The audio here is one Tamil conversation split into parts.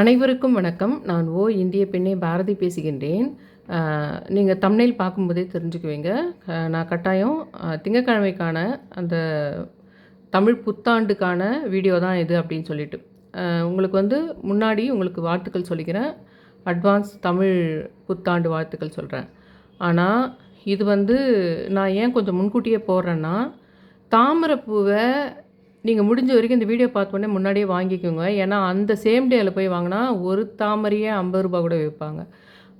அனைவருக்கும் வணக்கம். நான் ஓ இந்திய பெண்ணே பாரதி பேசுகின்றேன். நீங்கள் தமிழில் பார்க்கும்போதே தெரிஞ்சுக்குவீங்க. நான் கட்டாயம் திங்கக்கிழமைக்கான அந்த தமிழ் புத்தாண்டுக்கான வீடியோ தான் இது அப்படின்னு சொல்லிட்டு. உங்களுக்கு வந்து முன்னாடி உங்களுக்கு வாழ்த்துக்கள் சொல்லிக்கிறேன். அட்வான்ஸ் தமிழ் புத்தாண்டு வாழ்த்துக்கள் சொல்கிறேன் ஆனால் இது வந்து நான் ஏன் கொஞ்சம் முன்கூட்டியே போடுறேன்னா தாமரைப்பூவை நீங்கள் முடிஞ்ச வரைக்கும் இந்த வீடியோ பார்த்தோன்னே முன்னாடியே வாங்கிக்கோங்க. ஏன்னா அந்த சேம் டேயில் போய் வாங்கினா ஒரு தாமரையே ஐம்பது ரூபா கூட விற்பாங்க.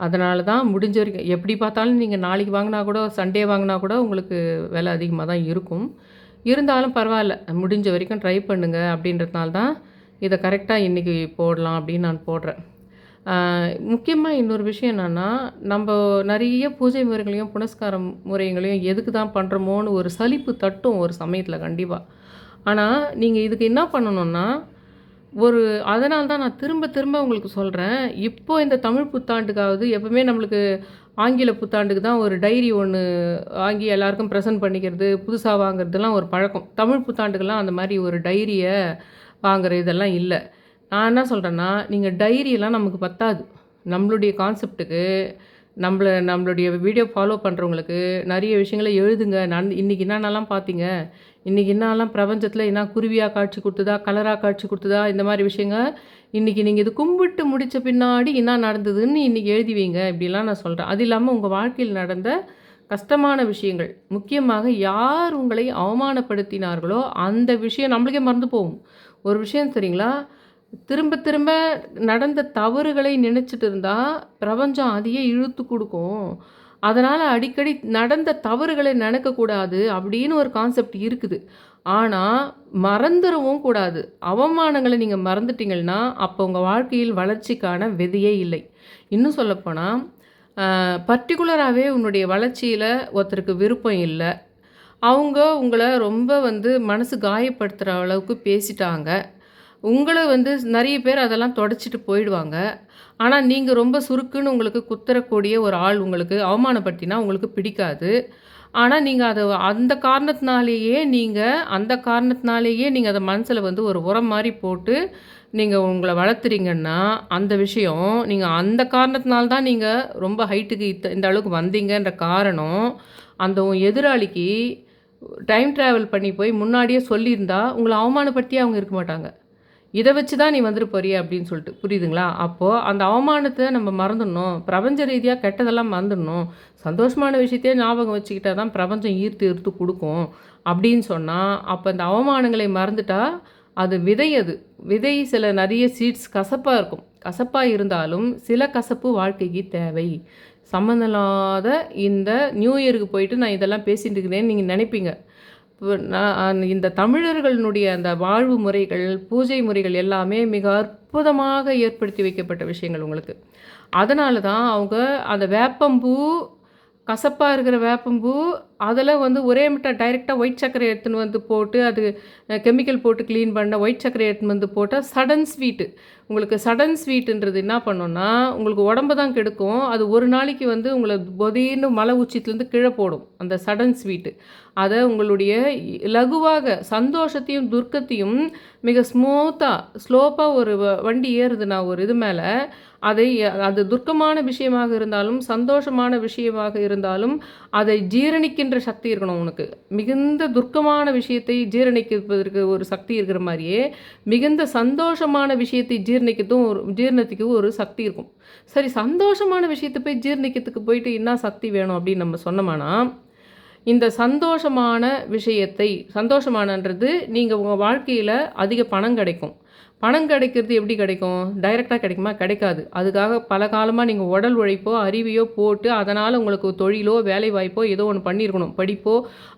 அதனால தான் முடிஞ்ச வரைக்கும் எப்படி பார்த்தாலும் நீங்கள் நாளைக்கு வாங்கினா கூட சண்டே வாங்கினா கூட உங்களுக்கு விலை அதிகமாக தான் இருக்கும். இருந்தாலும் பரவாயில்ல முடிஞ்ச வரைக்கும் ட்ரை பண்ணுங்கள் அப்படின்றதுனால தான் இதை கரெக்டாக இன்றைக்கி போடலாம் அப்படின்னு நான் போடுறேன். முக்கியமாக இன்னொரு விஷயம் என்னென்னா நம்ம நிறைய பூஜை முறைகளையும் புனஸ்காரம் முறைகளையும் எதுக்கு தான் பண்ணுறோமோன்னு ஒரு சலிப்பு தட்டும் ஒரு சமயத்தில் கண்டிப்பாக ஆனால் நீங்கள் இதுக்கு என்ன பண்ணணும்னா ஒரு அதனால தான் நான் திரும்ப திரும்ப உங்களுக்கு சொல்கிறேன் இப்போ இந்த தமிழ் புத்தாண்டுக்காவது எப்பவுமே நம்மளுக்கு ஆங்கில புத்தாண்டுக்கு தான் ஒரு டைரி ஒன்று வாங்கி எல்லாருக்கும் ப்ரெசென்ட் பண்ணிக்கிறது புதுசாக வாங்குறதுலாம் ஒரு பழக்கம். தமிழ் புத்தாண்டுக்கெல்லாம் அந்த மாதிரி ஒரு டைரியை வாங்குற இதெல்லாம் இல்லை. நான் என்ன சொல்கிறேன்னா நீங்கள் டைரியெல்லாம் நமக்கு பத்தாது. நம்மளுடைய கான்செப்ட்டுக்கு நம்மள நம்மளுடைய வீடியோ ஃபாலோ பண்ணுறவங்களுக்கு நிறைய விஷயங்களை எழுதுங்க. நான் இன்றைக்கி என்னென்னலாம் பார்த்தீங்க? இன்றைக்கி என்னெல்லாம் பிரபஞ்சத்தில் என்ன குருவியாக காட்சி கொடுத்ததா கலராக காட்சி கொடுத்ததா இந்த மாதிரி விஷயங்க இன்றைக்கி நீங்கள் இது கும்பிட்டு முடித்த பின்னாடி என்ன நடந்ததுன்னு இன்றைக்கி எழுதி வைங்க இப்படிலாம் நான் சொல்கிறேன் அது இல்லாமல் உங்கள் வாழ்க்கையில் நடந்த கஷ்டமான விஷயங்கள் முக்கியமாக யார் உங்களை அவமானப்படுத்தினார்களோ அந்த விஷயம் நம்மளுக்கே மறந்து போகும். ஒரு விஷயம் சரிங்களா திரும்ப திரும்ப நடந்த தவறுகளை நினச்சிட்டு இருந்தால் பிரபஞ்சம் அதையே இழுத்து கொடுக்கும். அதனால் அடிக்கடி நடந்த தவறுகளை நினைக்கக்கூடாது அப்படின்னு ஒரு கான்செப்ட் இருக்குது. ஆனால் மறந்துடவும் கூடாது. அவமானங்களை நீங்கள் மறந்துட்டீங்கன்னா அப்போ உங்கள் வாழ்க்கையில் வளர்ச்சிக்கான விதையே இல்லை. இன்னும் சொல்லப்போனால் பர்டிகுலராகவே உன்னுடைய வளர்ச்சியில் ஒருத்தருக்கு விருப்பம் இல்லை. அவங்க உங்களை ரொம்ப வந்து மனசு காயப்படுத்துகிற அளவுக்கு பேசிட்டாங்க. உங்களை வந்து நிறைய பேர் அதெல்லாம் தொடச்சிட்டு போயிடுவாங்க. ஆனால் நீங்கள் ரொம்ப சுருக்குன்னு உங்களுக்கு குத்துறக்கூடிய ஒரு ஆள் உங்களுக்கு அவமானப்படுத்தினா உங்களுக்கு பிடிக்காது. ஆனால் நீங்கள் அதை அந்த காரணத்தினாலேயே நீங்கள் அந்த காரணத்தினாலேயே நீங்கள் அதை மனசில் வந்து ஒரு உரம் மாதிரி போட்டு நீங்கள் உங்களை வளர்த்துறீங்கன்னா அந்த விஷயம் நீங்கள் அந்த காரணத்தினால்தான் நீங்கள் ரொம்ப ஹைட்டுக்கு இத்த இந்த அளவுக்கு வந்தீங்கன்ற காரணம் அந்த எதிராளிக்கு டைம் ட்ராவல் பண்ணி போய் முன்னாடியே சொல்லியிருந்தா உங்களை அவமானப்படுத்தி அவங்க இருக்க மாட்டாங்க. இதை வச்சு தான் நீ வந்துட்டு போறிய அப்படின்னு சொல்லிட்டு. புரியுதுங்களா? அப்போது அந்த அவமானத்தை நம்ம மறந்துடணும். பிரபஞ்ச ரீதியாக கெட்டதெல்லாம் மறந்துடணும். சந்தோஷமான விஷயத்தையே ஞாபகம் வச்சுக்கிட்டா தான் பிரபஞ்சம் ஈர்த்து ஈர்த்து கொடுக்கும் அப்படின்னு சொன்னால் அப்போ அந்த அவமானங்களை மறந்துட்டா அது விதை அது. விதை சில நிறைய சீட்ஸ் கசப்பாக இருக்கும். கசப்பாக இருந்தாலும் சில கசப்பு வாழ்க்கைக்கு தேவை. சம்மந்தமில்லாத இந்த நியூ இயருக்கு போயிட்டு நான் இதெல்லாம் பேசிட்டு இருக்கிறேன்னு நீங்கள் நினைப்பீங்க. இந்த தமிழர்களினுடைய அந்த வாழ்வு முறைகள் பூஜை முறைகள் எல்லாமே மிக அற்புதமாக ஏற்படுத்தி வைக்கப்பட்ட விஷயங்கள் உங்களுக்கு. அதனால தான் அவங்க அந்த வேப்பம்பூ கசப்பாக இருக்கிற வேப்பம்பூ அதில் வந்து ஒரே மிட்டாக டைரெக்டாக ஒயிட் சர்க்கரை எடுத்துன்னு வந்து போட்டு அது கெமிக்கல் போட்டு க்ளீன் பண்ண ஒயிட் சர்க்கரை எடுத்துன்னு வந்து போட்டால் சடன் ஸ்வீட்டு உங்களுக்கு சடன் ஸ்வீட்டுன்றது என்ன பண்ணோன்னா உங்களுக்கு உடம்பு தான் கெடுக்கும். அது ஒரு நாளைக்கு வந்து உங்களை பொதின்னு மலை உச்சித்துலேருந்து கீழே போடும் அந்த சடன் ஸ்வீட்டு அதை உங்களுடைய லகுவாக சந்தோஷத்தையும் துர்க்கத்தையும் மிக ஸ்மூத்தாக ஸ்லோப்பாக ஒரு வ- வண்டி ஏறுதுன்னா ஒரு இது மேலே அதை அது துர்க்கமான விஷயமாக இருந்தாலும் சந்தோஷமான விஷயமாக இருந்தாலும் அதை ஜீரணிக்கின்ற சக்தி இருக்கணும் உனக்கு. மிகுந்த துர்க்கமான விஷயத்தை ஜீரணிக்கிறதுக்கு ஒரு சக்தி இருக்கிற மாதிரியே மிகுந்த சந்தோஷமான விஷயத்தை ஜீரணிக்கிறதும் ஒரு ஜீரணத்துக்கு ஒரு சக்தி இருக்கும். சரி சந்தோஷமான விஷயத்தை போய் ஜீரணிக்கிறதுக்கு போயிட்டு என்ன சக்தி வேணும் அப்படின்னு நம்ம சொன்னோம்னா இந்த சந்தோஷமான விஷயத்தை சந்தோஷமானன்றது நீங்கள் உங்கள் வாழ்க்கையில் அதிக பணம் கிடைக்கும். பணம் கிடைக்கிறது எப்படி கிடைக்கும்? டைரெக்டாக கிடைக்குமா? கிடைக்காது. அதுக்காக பல காலமாக நீங்கள் உடல் உழைப்போ அறிவையோ போட்டு அதனால் உங்களுக்கு தொழிலோ வேலை வாய்ப்போ ஏதோ ஒன்று பண்ணியிருக்கணும். படிப்போ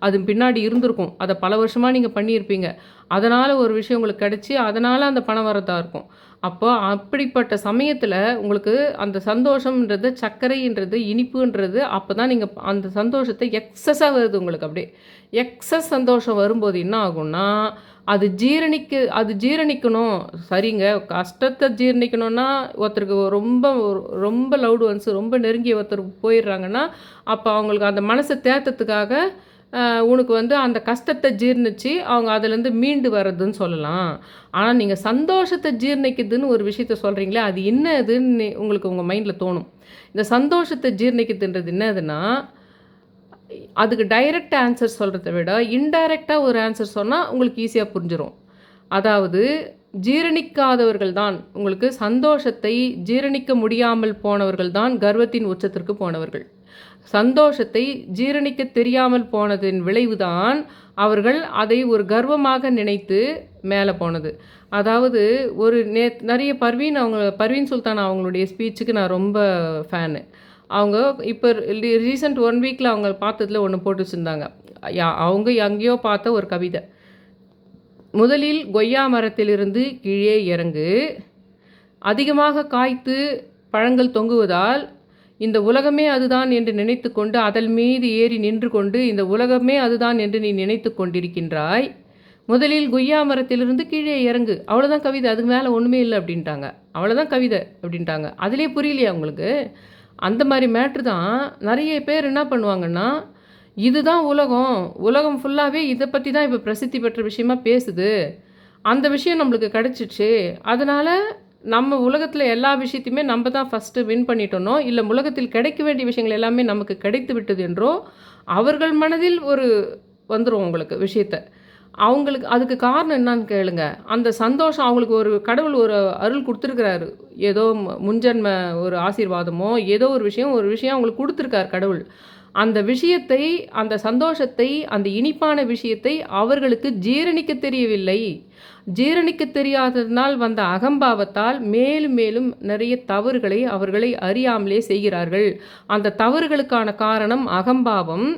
அது பின்னாடி இருந்திருக்கும். அதை பல வருஷமாக நீங்கள் பண்ணியிருப்பீங்க. அதனால் ஒரு விஷயம் உங்களுக்கு கிடச்சி அதனால் அந்த பணம் வரதாக இருக்கும். அப்போ அப்படிப்பட்ட சமயத்தில் உங்களுக்கு அந்த சந்தோஷம்ன்றது சர்க்கரைன்றது இனிப்புன்றது அப்போ தான் நீங்கள் அந்த சந்தோஷத்தை எக்ஸஸாக வருது உங்களுக்கு அப்படியே. எக்ஸஸ் சந்தோஷம் வரும்போது என்ன ஆகும்னா அது ஜீரணிக்க அது ஜீரணிக்கணும். சரிங்க. கஷ்டத்தை ஜீரணிக்கணும்னா ஒருத்தருக்கு ரொம்ப ரொம்ப லவுடு ஒன்ஸ் ரொம்ப நெருங்கிய ஒருத்தர் போயிடுறாங்கன்னா அப்போ அவங்களுக்கு அந்த மனசை தேத்தத்துக்காக உனக்கு வந்து அந்த கஷ்டத்தை ஜீர்ணித்து அவங்க அதுலேருந்து மீண்டு வர்றதுன்னு சொல்லலாம். ஆனால் நீங்கள் சந்தோஷத்தை ஜீர்ணிக்குதுன்னு ஒரு விஷயத்த சொல்கிறீங்களே அது என்னதுன்னு உங்களுக்கு உங்கள் மைண்டில் தோணும். இந்த சந்தோஷத்தை ஜீர்ணிக்குதுன்றது என்னதுன்னா அதுக்கு டைரக்ட் ஆன்சர் சொல்கிறத விட இன்டைரக்டாக ஒரு ஆன்சர் சொன்னால் உங்களுக்கு ஈஸியாக புரிஞ்சிடும் அதாவது ஜீரணிக்காதவர்கள் தான் உங்களுக்கு சந்தோஷத்தை ஜீரணிக்க முடியாமல் போனவர்கள் தான் கர்வத்தின் உச்சத்திற்கு போனவர்கள். சந்தோஷத்தை ஜீரணிக்க தெரியாமல் போனதின் விளைவுதான் அவர்கள் அதை ஒரு கர்வமாக நினைத்து மேலே போனது. அதாவது ஒரு நே நிறைய பர்வீன் அவங்க பர்வீன் சுல்தான் அவங்களுடைய ஸ்பீச்சுக்கு நான் ரொம்ப ஃபேனு அவங்க இப்போ ரீசெண்ட் ஒன் வீக்கில் அவங்க பார்த்ததுல ஒன்று போட்டு வச்சுருந்தாங்க. யா- அவங்க எங்கேயோ பார்த்த ஒரு கவிதை. முதலில் கொய்யா மரத்திலிருந்து கீழே இறங்கு. அதிகமாக காய்த்து பழங்கள் தொங்குவதால் இந்த உலகமே அதுதான் என்று நினைத்து கொண்டு அதன் மீது ஏறி நின்று கொண்டு இந்த உலகமே அதுதான் என்று நீ நினைத்து கொண்டிருக்கின்றாய். முதலில் கொய்யா மரத்திலிருந்து கீழே இறங்கு. அவ்வளோதான் கவிதை. அதுக்கு மேலே ஒன்றுமே இல்லை அப்படின்ட்டாங்க. அவ்வளோதான் கவிதை அப்படின்ட்டாங்க. அதிலே புரியலையா உங்களுக்கு? அந்த மாதிரி மேட்ரு தான் நிறைய பேர் என்ன பண்ணுவாங்கன்னா இதுதான் உலகம். உலகம் ஃபுல்லாகவே இதை பற்றி தான் இப்போ பிரசித்தி பெற்ற விஷயமா பேசுது. அந்த விஷயம் நம்மளுக்கு கிடச்சிச்சு. அதனால் நம்ம உலகத்தில் எல்லா விஷயத்தையுமே நம்ம தான் ஃபஸ்ட்டு வின் பண்ணிட்டோனோ இல்லை உலகத்தில் கிடைக்க வேண்டிய விஷயங்கள் எல்லாமே நமக்கு கிடைத்து விட்டது என்றோ அவர்கள் மனதில் ஒரு வந்துடும் உங்களுக்கு விஷயத்த. அவங்களுக்கு அதுக்கு காரணம் என்னன்னு கேளுங்க. அந்த சந்தோஷம் அவங்களுக்கு ஒரு கடவுள் ஒரு அருள் கொடுத்துருக்கிறாரு. ஏதோ முன்ஜன்ம ஒரு ஆசீர்வாதமோ ஏதோ ஒரு விஷயம் ஒரு விஷயம் அவங்களுக்கு கொடுத்துருக்காரு கடவுள். அந்த விஷயத்தை அந்த சந்தோஷத்தை அந்த இனிப்பான விஷயத்தை அவர்களுக்கு ஜீரணிக்க தெரியவில்லை. ஜீரணிக்க தெரியாததினால் வந்த அகம்பாவத்தால் மேலும் மேலும் நிறைய தவறுகளை அவர்களை அறியாமலே செய்கிறார்கள். அந்த தவறுகளுக்கான காரணம் அகம்பாவம்.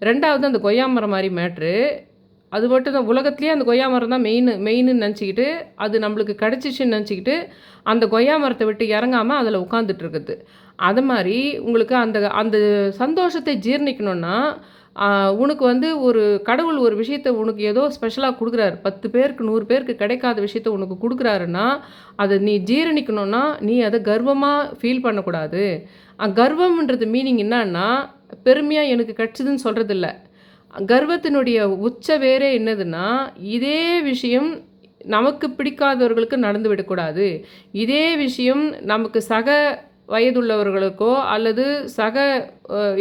ரெண்டாவது அந்த கொய்யாமரம் மாதிரி மேட்ரு. அது மட்டும் தான் உலகத்துலேயே அந்த கொய்யா மரம் தான் மெயின் மெயின்னு நினச்சிக்கிட்டு அது நம்மளுக்கு கிடச்சிச்சின்னு நினச்சிக்கிட்டு அந்த கொய்யா மரத்தை விட்டு இறங்காமல் அதில் உட்காந்துட்டு இருக்குது. அது மாதிரி உங்களுக்கு அந்த அந்த சந்தோஷத்தை ஜீர்ணிக்கணும்னா உனக்கு வந்து ஒரு கடவுள் ஒரு விஷயத்தை உனக்கு ஏதோ ஸ்பெஷலாக கொடுக்குறாரு. பத்து பேருக்கு நூறு பேருக்கு கிடைக்காத விஷயத்த உனக்கு கொடுக்குறாருன்னா அதை நீ ஜீரணிக்கணும்னா நீ அதை கர்வமாக ஃபீல் பண்ணக்கூடாது. கர்வம்ன்றது மீனிங் என்னன்னா பெருமையாக எனக்கு கிடச்சிதுன்னு சொல்கிறதில்ல கர்வத்தினுடைய உச்ச வேறே என்னதுன்னா இதே விஷயம் நமக்கு பிடிக்காதவர்களுக்கு நடந்து விடக்கூடாது. இதே விஷயம் நமக்கு சக வயதுள்ளவர்களுக்கோ அல்லது சக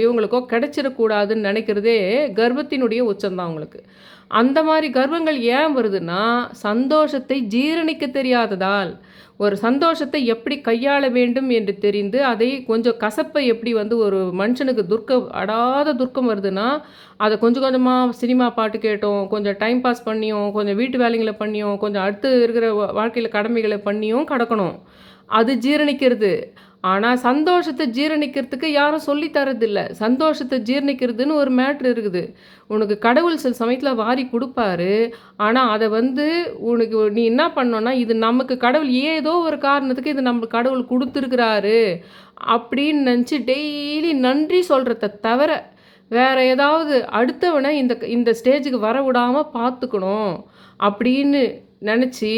இவங்களுக்கோ கிடைச்சிடக்கூடாதுன்னு நினைக்கிறதே கர்வத்தினுடைய உச்சம்தான் அவங்களுக்கு அந்த மாதிரி கர்வங்கள் ஏன் வருதுன்னா சந்தோஷத்தை ஜீரணிக்க தெரியாததால். ஒரு சந்தோஷத்தை எப்படி கையாள வேண்டும் என்று தெரிந்து அதை கொஞ்சம் கசப்பை எப்படி வந்து ஒரு மனுஷனுக்கு துர்க்கம் அடாத துர்க்கம் வருதுன்னா அதை கொஞ்சம் கொஞ்சமாக சினிமா பாட்டு கேட்டோம் கொஞ்சம் டைம் பாஸ் பண்ணியும் கொஞ்சம் வீட்டு வேலைங்களை பண்ணியும் கொஞ்சம் அடுத்து இருக்கிற வாழ்க்கையில் கடமைகளை பண்ணியும் கடக்கணும். அது ஜீரணிக்கிறது. ஆனால் சந்தோஷத்தை ஜீரணிக்கிறதுக்கு யாரும் சொல்லி தரதில்ல. சந்தோஷத்தை ஜீரணிக்கிறதுன்னு ஒரு மேட்ரு இருக்குது. உனக்கு கடவுள் சில சமயத்தில் வாரி கொடுப்பாரு. ஆனால் அதை வந்து உனக்கு நீ என்ன பண்ணோன்னா இது நமக்கு கடவுள் ஏதோ ஒரு காரணத்துக்கு இது நம்ம கடவுள் கொடுத்துருக்குறாரு அப்படின்னு நினச்சி டெய்லி நன்றி சொல்கிறத தவிர வேற ஏதாவது அடுத்தவனை இந்த இந்த ஸ்டேஜுக்கு வர விடாமல் பார்த்துக்கணும் அப்படின்னு நினச்சி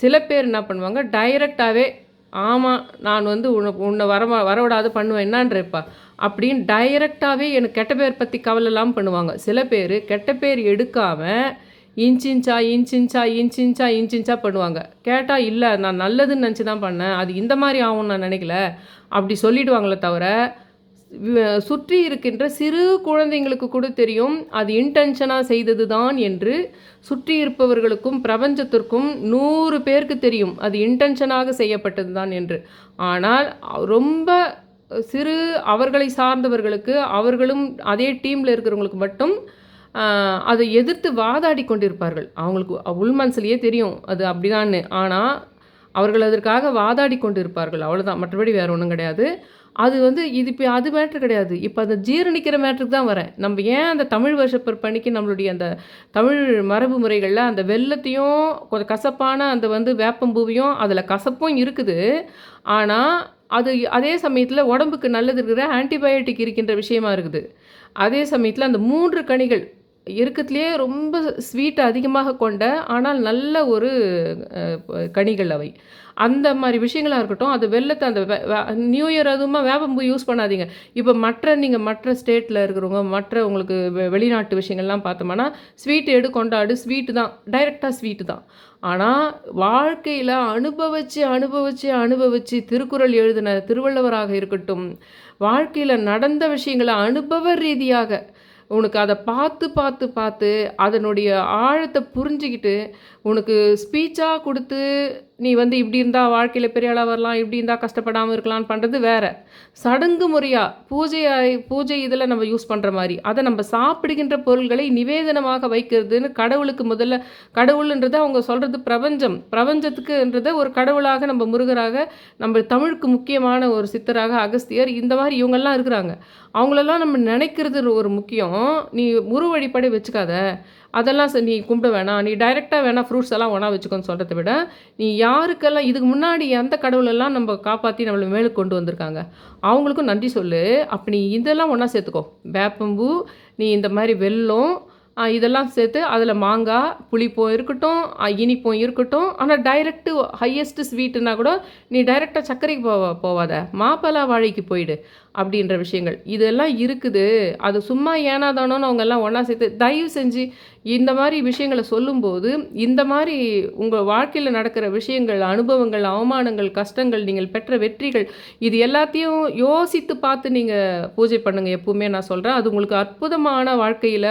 சில பேர் என்ன பண்ணுவாங்க டைரெக்டாகவே ஆமாம் நான் வந்து உன்னை உன்னை வர வரவிடாது பண்ணுவேன். என்னான்றப்பா அப்படின்னு டைரெக்டாகவே எனக்கு கெட்ட பேர் பற்றி கவலை இல்லாமல் பண்ணுவாங்க. சில பேர் கெட்ட பேர் எடுக்காமல் இன்ச்சின்ச்சா இன்ச்சின்ச்சா இன்ச்சின்ச்சா இன்ச்சின்ச்சா பண்ணுவாங்க. கேட்டால் இல்லை நான் நல்லதுன்னு நினச்சி தான் பண்ணேன். அது இந்த மாதிரி ஆகும்னு நான் நினைக்கல. அப்படி சொல்லிடுவாங்களே தவிர சுற்றி இருக்கின்ற சிறு குழந்தைங்களுக்கு கூட தெரியும் அது இன்டென்ஷனாக செய்தது தான் என்று. சுற்றி இருப்பவர்களுக்கும் பிரபஞ்சத்திற்கும் நூறு பேருக்கு தெரியும் அது இன்டென்ஷனாக செய்யப்பட்டது தான் என்று. ஆனால் ரொம்ப சிறு அவர்களை சார்ந்தவர்களுக்கு அவர்களும் அதே டீமில் இருக்கிறவங்களுக்கு மட்டும் அதை எதிர்த்து வாதாடி கொண்டிருப்பார்கள். அவங்களுக்கு உள்மனசுலேயே தெரியும் அது அப்படிதான்னு. ஆனால் அவர்கள் அதற்காக வாதாடி கொண்டிருப்பார்கள். அவ்வளோதான் மற்றபடி வேறு ஒன்றும் கிடையாது. அது வந்து இது இப்போ அது மேட்ரு கிடையாது. இப்போ அந்த ஜீரணிக்கிற மேட்ருக்கு தான் வரேன். நம்ம ஏன் அந்த தமிழ் வருஷப்பர் பணிக்கு நம்மளுடைய அந்த தமிழ் மரபு முறைகளில் அந்த வெள்ளத்தையும் கொஞ்சம் கசப்பான அந்த வந்து வேப்பம்பூவையும் அதில் கசப்பும் இருக்குது. ஆனால் அது அதே சமயத்தில் உடம்புக்கு நல்லது இருக்கிற ஆன்டிபயோட்டிக் இருக்கின்ற விஷயமா இருக்குது. அதே சமயத்தில் அந்த மூன்று கனிகள் இருக்கத்துலேயே ரொம்ப ஸ்வீட் அதிகமாக கொண்ட ஆனால் நல்ல ஒரு கனிகள் அவை. அந்த மாதிரி விஷயங்களாக இருக்கட்டும் அது வெள்ளத்தை அந்த வே- வே- நியூ இயர் அதுவுமா வேப்பம்பூ யூஸ் பண்ணாதீங்க. இப்போ மற்ற நீங்கள் மற்ற ஸ்டேட்டில் இருக்கிறவங்க மற்ற உங்களுக்கு வெ- வெளிநாட்டு விஷயங்கள்லாம் பார்த்தோம்னா ஸ்வீட் எடு கொண்டாடு ஸ்வீட்டு தான். டைரெக்டாக ஸ்வீட்டு தான். ஆனால் வாழ்க்கையில் அனுபவித்து அனுபவித்து அனுபவித்து திருக்குறள் எழுதின திருவள்ளுவராக இருக்கட்டும் வாழ்க்கையில் நடந்த விஷயங்களை அனுபவ ரீதியாக உனக்கு அதை பார்த்து பார்த்து பார்த்து அதனுடைய ஆழத்தை புரிஞ்சுக்கிட்டு உனக்கு ஸ்பீச்சாக கொடுத்து நீ வந்து இப்படி இருந்தால் வாழ்க்கையில் பெரிய ஆளாக வரலாம் இப்படி இருந்தால் கஷ்டப்படாமல் இருக்கலாம்னு பண்ணுறது வேறு. சடங்கு முறையாக பூஜை பூஜை இதில் நம்ம யூஸ் பண்ணுற மாதிரி. அதை நம்ம சாப்பிடுகின்ற பொருள்களை நிவேதனமாக வைக்கிறதுன்னு கடவுளுக்கு முதல்ல கடவுள்ன்றது அவங்க சொல்கிறது பிரபஞ்சம். பிரபஞ்சத்துக்குன்றத ஒரு கடவுளாக நம்ம முருகராக நம்ம தமிழுக்கு முக்கியமான ஒரு சித்தராக அகஸ்தியர் இந்த மாதிரி இவங்கெல்லாம் இருக்கிறாங்க. அவங்களெல்லாம் நம்ம நினைக்கிறது ஒரு முக்கியம். நீ முரு வழிபாடு வச்சுக்காத. அதெல்லாம் நீ கும்பிட வேணாம். நீ டைரெக்டாக வேணால் ஃப்ரூட்ஸ் எல்லாம் ஒன்றா வச்சுக்கோன்னு சொல்கிறத விட நீ யாருக்கெல்லாம் இதுக்கு முன்னாடி எந்த கடவுளெல்லாம் நம்ம காப்பாற்றி நம்மளை மேலே கொண்டு வந்திருக்காங்க அவங்களுக்கும் நன்றி சொல்லு. அப்போ நீ இதெல்லாம் ஒன்றா சேர்த்துக்கோ. வேப்பம்பூ நீ இந்த மாதிரி வெல்லம் இதெல்லாம் சேர்த்து அதில் மாங்காய் புளிப்பும் இருக்கட்டும் இனிப்பும் இருக்கட்டும். ஆனால் டைரெக்டு ஹையஸ்ட்டு ஸ்வீட்டுனா கூட நீ டைரெக்டாக சர்க்கரைக்கு போவ போவாத. மாப்பழ வாழைக்கு போயிடு. அப்படின்ற விஷயங்கள். இதெல்லாம் இருக்குது. அது சும்மா ஏனாதானோன்னு அவங்க எல்லாம் ஒன்றா சேர்த்து தயவு செஞ்சு இந்த மாதிரி விஷயங்களை சொல்லும்போது இந்த மாதிரி உங்கள் வாழ்க்கையில் நடக்கிற விஷயங்கள் அனுபவங்கள் அவமானங்கள் கஷ்டங்கள் நீங்கள் பெற்ற வெற்றிகள் இது எல்லாத்தையும் யோசித்து பார்த்து நீங்கள் பூஜை பண்ணுங்கள் எப்பவுமே நான் சொல்கிறேன் அது உங்களுக்கு அற்புதமான வாழ்க்கையில்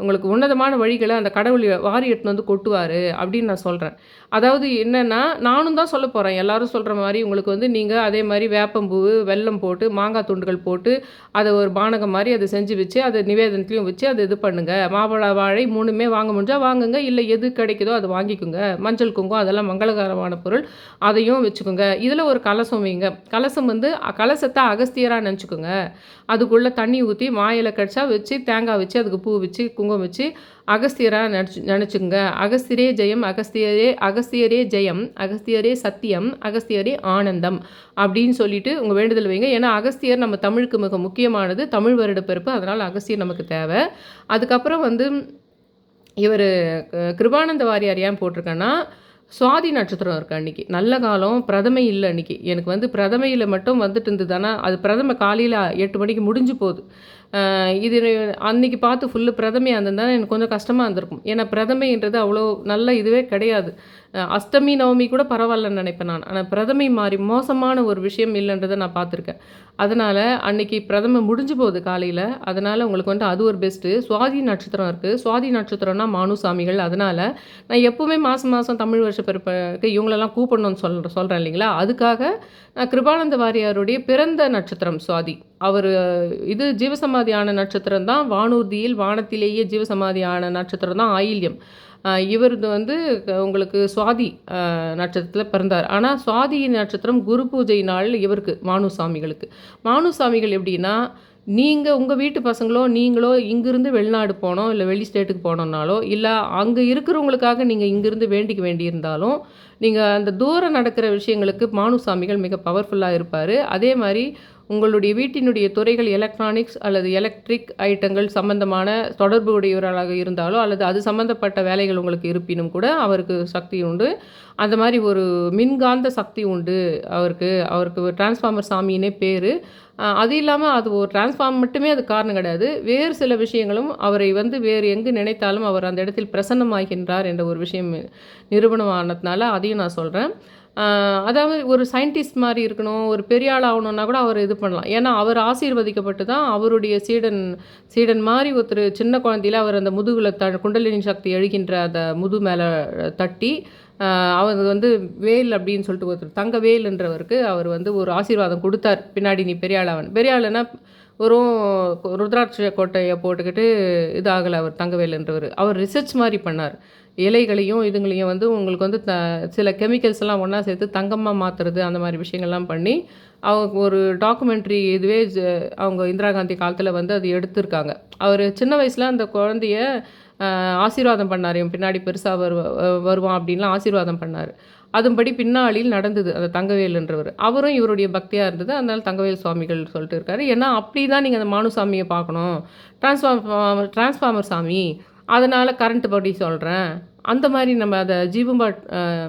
உங்களுக்கு உன்னதமான வழிகளை அந்த கடவுள் வாரி எடுத்துன்னு வந்து கொட்டுவார் அப்படின்னு நான் சொல்கிறேன் அதாவது என்னென்னா நானும் தான் சொல்ல போகிறேன் எல்லாரும் சொல்கிற மாதிரி உங்களுக்கு வந்து நீங்கள் அதே மாதிரி வேப்பம்பூ வெல்லம் போட்டு மாங்காய் துண்டுகள் போட்டு அதை ஒரு பானகம் மாதிரி அதை செஞ்சு வச்சு அதை நிவேதனத்துலேயும் வச்சு அதை இது பண்ணுங்கள் மாம்பழ வாழை மூணுமே வாங்க முடிஞ்சால் வாங்குங்க. இல்லை எது கிடைக்குதோ அதை வாங்கிக்கோங்க. மஞ்சள் குங்குமம் அதெல்லாம் மங்களகரமான பொருள். அதையும் வச்சுக்கோங்க. இதில் ஒரு கலசம் வைங்க. கலசம் வந்து கலசத்தை அகஸ்தியராக நினச்சிக்கோங்க. அதுக்குள்ளே தண்ணி ஊற்றி மாயில கடிச்சா வச்சு தேங்காய் வச்சு அதுக்கு பூ வச்சு குங்குமம் வச்சு அகஸ்தியராக நினச்சி நினச்சிங்க அகஸ்தியரே ஜெயம் அகஸ்தியரே அகஸ்தியரே ஜெயம் அகஸ்தியரே சத்தியம் அகஸ்தியரே ஆனந்தம் அப்படின்னு சொல்லிட்டு உங்கள் வேண்டுதல் வைங்க. ஏன்னா அகஸ்தியர் நம்ம தமிழுக்கு மிக முக்கியமானது. தமிழ் வருட பிறப்பு. அதனால் அகஸ்தியர் நமக்கு தேவை. அதுக்கப்புறம் வந்து இவர் கிருபானந்த வாரியார் ஏன் போட்டிருக்கேன்னா சுவாதி நட்சத்திரம் இருக்கு அன்னைக்கு. நல்ல காலம் பிரதமை இல்லை அன்னைக்கு. எனக்கு வந்து பிரதமையில் மட்டும் வந்துட்டு இருந்ததுன்னா அது பிரதம காலையில் எட்டு மணிக்கு முடிஞ்சு போகுது. இது அன்னைக்கு பார்த்து ஃபுல்லு பிரதமையாக இருந்திருந்தா எனக்கு கொஞ்சம் கஷ்டமாக இருந்திருக்கும். ஏன்னா பிரதமைன்றது அவ்வளோ நல்ல இதுவே கிடையாது. அஷ்டமி நவமி கூட பரவாயில்லன்னு நினைப்பேன் நான். ஆனால் பிரதமை மாதிரி மோசமான ஒரு விஷயம் இல்லைன்றதை நான் பார்த்துருக்கேன். அதனால் அன்னைக்கு பிரதமை முடிஞ்சு போகுது காலையில். அதனால் உங்களுக்கு வந்து அது ஒரு பெஸ்ட்டு சுவாதி நட்சத்திரம் இருக்குது சுவாதி நட்சத்திரம்னா மானுசாமிகள். அதனால் நான் எப்போவுமே மாதம் மாதம் தமிழ் வருஷ பிறப்புக்கு இவங்களெல்லாம் கூப்பிடணும்னு சொல் சொல்கிறேன் இல்லைங்களா? அதுக்காக நான் கிருபானந்த வாரியாருடைய பிறந்த நட்சத்திரம் சுவாதி. அவர் இது ஜீவசமாதியான நட்சத்திரம் தான் வானூர்தியில் வானத்திலேயே ஜீவசமாதியான நட்சத்திரம் தான் ஆயில்யம். இவரது வந்து க- உங்களுக்கு சுவாதி நட்சத்திரத்தில் பிறந்தார். ஆனால் சுவாதி நட்சத்திரம் குரு பூஜை நாள் இவருக்கு மானுசாமிகளுக்கு. மானுசாமிகள் எப்படின்னா நீங்கள் உங்கள் வீட்டு பசங்களோ நீங்களோ இங்கிருந்து வெளிநாடு போனோம் இல்லை வெளி ஸ்டேட்டுக்கு போனோம்னாலோ இல்லை அங்கே இருக்கிறவங்களுக்காக நீங்கள் இங்கிருந்து வேண்டிக்க வேண்டியிருந்தாலும் நீங்கள் அந்த தூரம் நடக்கிற விஷயங்களுக்கு மானுசாமிகள் மிக பவர்ஃபுல்லாக இருப்பார். அதே மாதிரி உங்களுடைய வீட்டினுடைய துறைகள் எலக்ட்ரானிக்ஸ் அல்லது எலக்ட்ரிக் ஐட்டங்கள் சம்பந்தமான தொடர்பு உடையவர்களாக இருந்தாலோ அல்லது அது சம்பந்தப்பட்ட வேலைகள் உங்களுக்கு இருப்பினும் கூட அவருக்கு சக்தி உண்டு. அந்த மாதிரி ஒரு மின்காந்த சக்தி உண்டு. அவருக்கு அவருக்கு டிரான்ஸ்ஃபார்மர் சாமின்னே பேர். அது இல்லாமல் அது ஒரு டிரான்ஸ்ஃபார்ம் மட்டுமே அது காரணம் கிடையாது. வேறு சில விஷயங்களும் அவரை வந்து வேறு எங்கு நினைத்தாலும் அவர் அந்த இடத்தில் பிரசன்னமாகின்றார் என்ற ஒரு விஷயம் நிரூபணமானதுனால அதையும் நான் சொல்கிறேன் அதாவது ஒரு சயின்டிஸ்ட் மாதிரி இருக்கணும் ஒரு பெரிய ஆள் ஆகணுன்னா கூட அவர் இது பண்ணலாம். ஏன்னா அவர் ஆசீர்வதிக்கப்பட்டு தான் அவருடைய சீடன் சீடன் மாதிரி ஒருத்தர் சின்ன குழந்தையில அவர் அந்த முதுகில் த குண்டலினி சக்தி எழுகின்ற அந்த முது மேலே தட்டி அவர் வந்து வேல் அப்படின்னு சொல்லிட்டு ஒருத்தர் தங்க வேல்ன்றவருக்கு அவர் வந்து ஒரு ஆசீர்வாதம் கொடுத்தார். பின்னாடி நீ பெரிய ஆளாவன் பெரிய ஆளுன்னா வெறும் ருத்ராட்ச கோட்டையை போட்டுக்கிட்டு இதாகலை அவர் தங்கவேலுன்றவர் அவர் ரிசர்ச் மாதிரி பண்ணார். இலைகளையும் இதுங்களையும் வந்து உங்களுக்கு வந்து த சில கெமிக்கல்ஸ் எல்லாம் ஒன்றா சேர்த்து தங்கமாக மாற்றுறது அந்த மாதிரி விஷயங்கள்லாம் பண்ணி அவங்க ஒரு டாக்குமெண்ட்ரி இதுவே ஜ- அவங்க இந்திரா காந்தி காலத்தில் வந்து அது எடுத்திருக்காங்க. அவர் சின்ன வயசில் அந்த குழந்தைய ஆசீர்வாதம் பண்ணார். என் பின்னாடி பெருசாக வருவ வருவான் அப்படின்லாம் ஆசீர்வாதம் பண்ணார். அதன்படி பின்னாளில் நடந்தது அந்த தங்கவேலுன்றவர் அவரும் இவருடைய பக்தியாக இருந்தது அதனால் தங்கவேல் சுவாமிகள் சொல்லிட்டு இருக்காரு. ஏன்னா அப்படி தான் நீங்கள் அந்த மானுசாமியை பார்க்கணும். டிரான்ஸ்ஃபார்ம் டிரான்ஸ்ஃபார்மர் சாமி அதனால் கரண்ட்டு படி சொல்கிறேன் அந்த மாதிரி நம்ம அதை ஜீவம்பா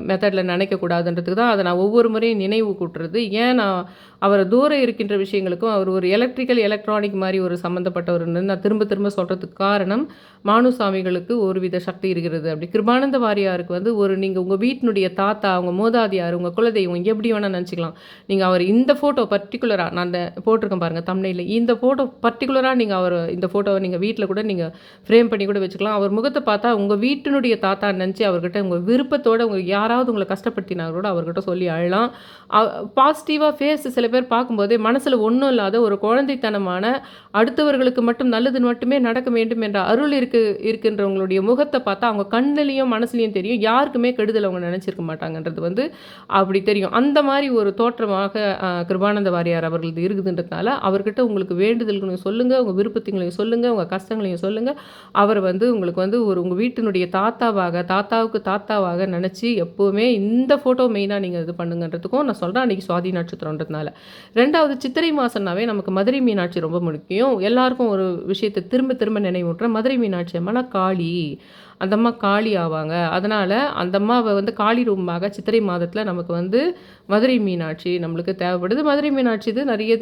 மெத்தடில் நினைக்கக்கூடாதுன்றதுக்கு தான் அதை நான் ஒவ்வொரு முறையும் நினைவு கூட்டுறது. ஏன் நான் அவர் தூரம் இருக்கின்ற விஷயங்களுக்கும் அவர் ஒரு எலக்ட்ரிக்கல் எலக்ட்ரானிக் மாதிரி ஒரு சம்மந்தப்பட்டவர்னு நான் திரும்ப திரும்ப சொல்கிறதுக்கு காரணம் மானுசாமிகளுக்கு ஒரு வித சக்தி இருக்கிறது. அப்படி கிருபானந்த வாரியாருக்கு வந்து ஒரு நீங்கள் உங்கள் வீட்டினுடைய தாத்தா அவங்க மோதாதியார் உங்கள் குலதெய்வம் எப்படி வேணால் நினச்சிக்கலாம். நீங்கள் அவர் இந்த ஃபோட்டோ பர்டிகுலராக நான் அந்த போட்டிருக்கேன் பாருங்கள் தமிழில் இந்த ஃபோட்டோ பர்டிகுலராக நீங்கள் அவர் இந்த ஃபோட்டோவை நீங்கள் வீட்டில் கூட நீங்கள் ஃப்ரேம் பண்ணி கூட வச்சுக்கலாம். அவர் முகத்தை பார்த்தா உங்கள் வீட்டினுடைய தாத்தா நினச்சி அவர்கிட்ட உங்கள் விருப்பத்தோடு உங்கள் யாராவது உங்களை கஷ்டப்படுத்தினா கூட அவர்கிட்ட சொல்லி அழலாம். பாசிட்டிவாக ஃபேஸ் சில பேர் பார்க்கும்போதே மனசில் ஒன்றும் இல்லாத ஒரு குழந்தைத்தனமான அடுத்தவர்களுக்கு மட்டும் நல்லது மட்டுமே நடக்க வேண்டும் என்ற அருள் இருக்கு இருக்கின்றவங்களுடைய முகத்தை பார்த்தா அவங்க கண்ணுலேயும் மனசுலையும் தெரியும். யாருக்குமே கெடுதல் அவங்க நினச்சிருக்க மாட்டாங்கன்றது வந்து அப்படி தெரியும். அந்த மாதிரி ஒரு தோற்றமாக கிருபானந்த வாரியார் அவர்களது இருக்குதுன்றதுனால அவர்கிட்ட உங்களுக்கு வேண்டுதல்களையும் சொல்லுங்கள் உங்கள் விருப்பத்தைங்களையும் சொல்லுங்கள் உங்கள் கஷ்டங்களையும் சொல்லுங்கள் அவர் வந்து உங்களுக்கு வந்து ஒரு உங்கள் வீட்டினுடைய தாத்தாவாக தாத்தாவுக்கு தாத்தாவாக நினச்சி எப்போவுமே இந்த ஃபோட்டோ மெயினாக நீங்கள் இது பண்ணுங்கன்றதுக்கும் நான் சொல்கிறேன் அன்றைக்கி சுவாதி நட்சத்திரன்றதுனால ரெண்டாவது சித்திரை மாதம்னாவே நமக்கு மதுரை மீனாட்சி ரொம்ப முக்கியம். எல்லாருக்கும் ஒரு விஷயத்தை திரும்ப திரும்ப நினைவூட்டுறேன் மதுரை மீனாட்சி அம்மனா காளி. அந்த அம்மா காளி ஆவாங்க. அதனால் அந்த அம்மாவை வந்து காளி ரூபமாக சித்திரை மாதத்தில் நமக்கு வந்து மதுரை மீனாட்சி நம்மளுக்கு தேவைப்படுது. மதுரை மீனாட்சி இது நிறைய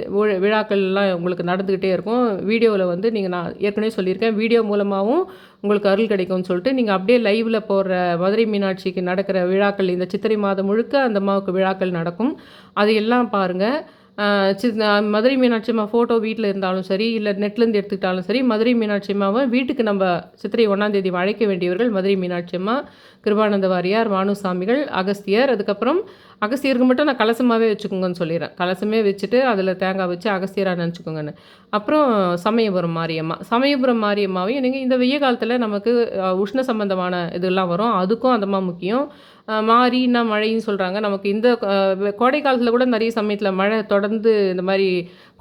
விழாக்கள்லாம் உங்களுக்கு நடந்துக்கிட்டே இருக்கும். வீடியோவில் வந்து நீங்கள் நான் ஏற்கனவே சொல்லியிருக்கேன். வீடியோ மூலமாகவும் உங்களுக்கு அருள் கிடைக்கும்னு சொல்லிட்டு நீங்கள் அப்படியே லைவில் போடுற மதுரை மீனாட்சிக்கு நடக்கிற விழாக்கள் இந்த சித்திரை மாதம் முழுக்க அந்த அம்மாவுக்கு விழாக்கள் நடக்கும். அதையெல்லாம் பாருங்கள் மதுரை மீனாட்சி அம்மா ஃபோட்டோ வீட்டில் இருந்தாலும் சரி இல்லை நெட்லேருந்து எடுத்துக்கிட்டாலும் சரி மதுரை மீனாட்சி அம்மாவை வீட்டுக்கு நம்ம சித்திரை ஒன்றாந்தேதி அழைக்க வேண்டியவர்கள் மதுரை மீனாட்சி அம்மா கிருபானந்த வாரியார் மானுசாமிகள் அகஸ்தியர் அதுக்கப்புறம் அகஸ்தியருக்கு மட்டும் நான் கலசமாகவே வச்சுக்கோங்கன்னு சொல்லிடுறேன். கலசமே வச்சுட்டு அதில் தேங்காய் வச்சு அகஸ்தியராக நினச்சிக்கோங்கன்னு. அப்புறம் சமயபுரம் மாரியம்மா. சமயபுரம் மாரியம்மாவையும் நீங்கள் இந்த வெய்ய காலத்தில் நமக்கு உஷ்ண சம்பந்தமான இதெல்லாம் வரும். அதுக்கும் அந்தமாக முக்கியம். மாறினா மழைன்னு சொல்கிறாங்க நமக்கு இந்த கோடை காலத்தில் கூட நிறைய சமயத்தில் மழை தொடர்ந்து இந்த மாதிரி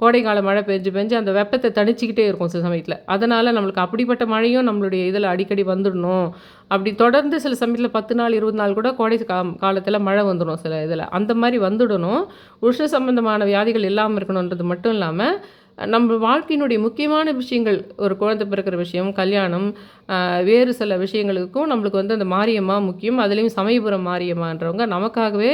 கோடை கால மழை பெஞ்சு பெஞ்சு அந்த வெப்பத்தை தணிச்சிக்கிட்டே இருக்கும் சில சமயத்தில். அதனால் நம்மளுக்கு அப்படிப்பட்ட மழையும் நம்மளுடைய இதில் அடிக்கடி வந்துடணும். அப்படி தொடர்ந்து சில சமயத்தில் பத்து நாள் இருபது நாள் கூட கோடை கா காலத்தில் மழை வந்துடும் சில இதில். அந்த மாதிரி வந்துடணும். உஷ்ண சம்பந்தமான வியாதிகள் இல்லாமல் இருக்கணுன்றது மட்டும் இல்லாமல் நம்ம வாழ்க்கையினுடைய முக்கியமான விஷயங்கள் ஒரு குழந்தை பிறக்கிற விஷயம் கல்யாணம் வேறு சில விஷயங்களுக்கும் நம்மளுக்கு வந்து அந்த மாரியம்மா முக்கியம். அதுலேயும் சமயபுரம் மாரியம்மான்றவங்க நமக்காகவே